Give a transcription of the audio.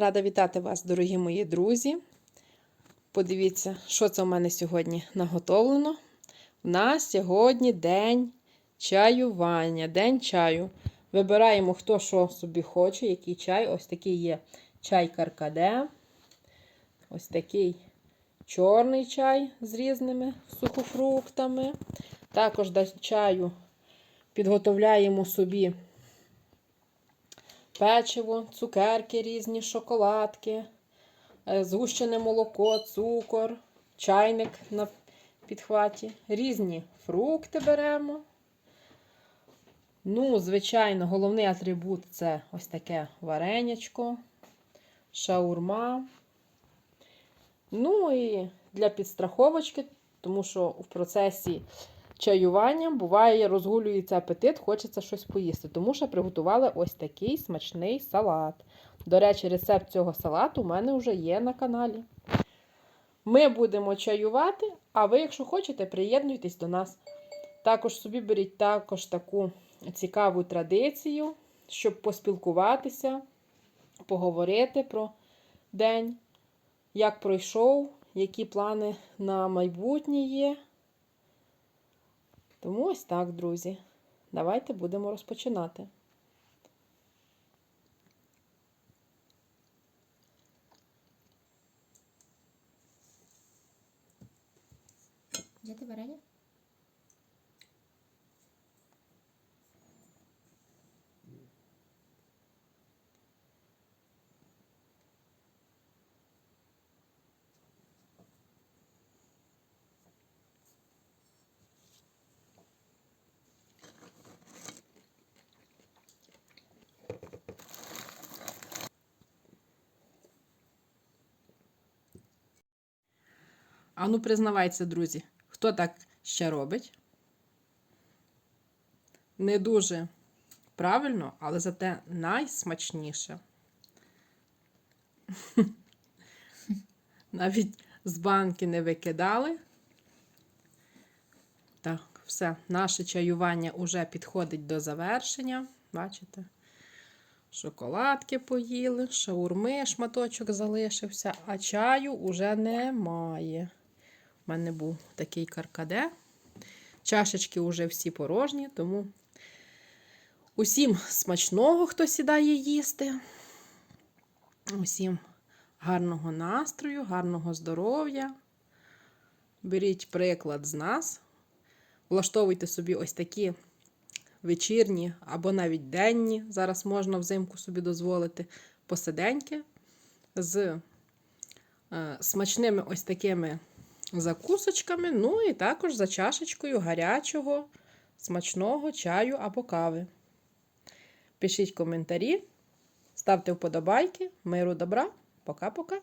Рада вітати вас, дорогі мої друзі. Подивіться, що це у мене сьогодні наготовлено. У нас сьогодні день чаювання, день чаю. Вибираємо, хто що собі хоче, який чай. Ось такий є чай каркаде. Ось такий чорний чай з різними сухофруктами. Також до чаю підготовляємо собі печиво, цукерки різні, шоколадки, е, згущене молоко, цукор, чайник на підхваті. Різні фрукти беремо. Ну, звичайно, головний атрибут це ось таке варенячко, шаурма. Ну і для підстраховочки, тому що в процесі чаювання буває, розгулюється апетит, хочеться щось поїсти. Тому що приготували ось такий смачний салат. До речі, рецепт цього салату у мене вже є на каналі. Ми будемо чаювати, а ви, якщо хочете, приєднуйтесь до нас. Також собі беріть також таку цікаву традицію, щоб поспілкуватися, поговорити про день, як пройшов, які плани на майбутнє є. Тому ось так, друзі. Давайте будемо розпочинати. Взяти варення? А ну, признавайте, друзі, хто так ще робить? Не дуже правильно, але зате найсмачніше. Навіть з банки не викидали. Так, все, наше чаювання уже підходить до завершення. Бачите? Шоколадки поїли, шаурми шматочок залишився, а чаю уже немає. У мене був такий каркаде. Чашечки вже всі порожні, тому усім смачного, хто сідає їсти. Усім гарного настрою, гарного здоров'я. Беріть приклад з нас. Влаштовуйте собі ось такі вечірні або навіть денні. Зараз можна взимку собі дозволити посиденьки з е, смачними ось такими закусочками, ну і також за чашечкою гарячого, смачного чаю або кави. Пишіть коментарі, ставте вподобайки. Миру добра. Пока-пока.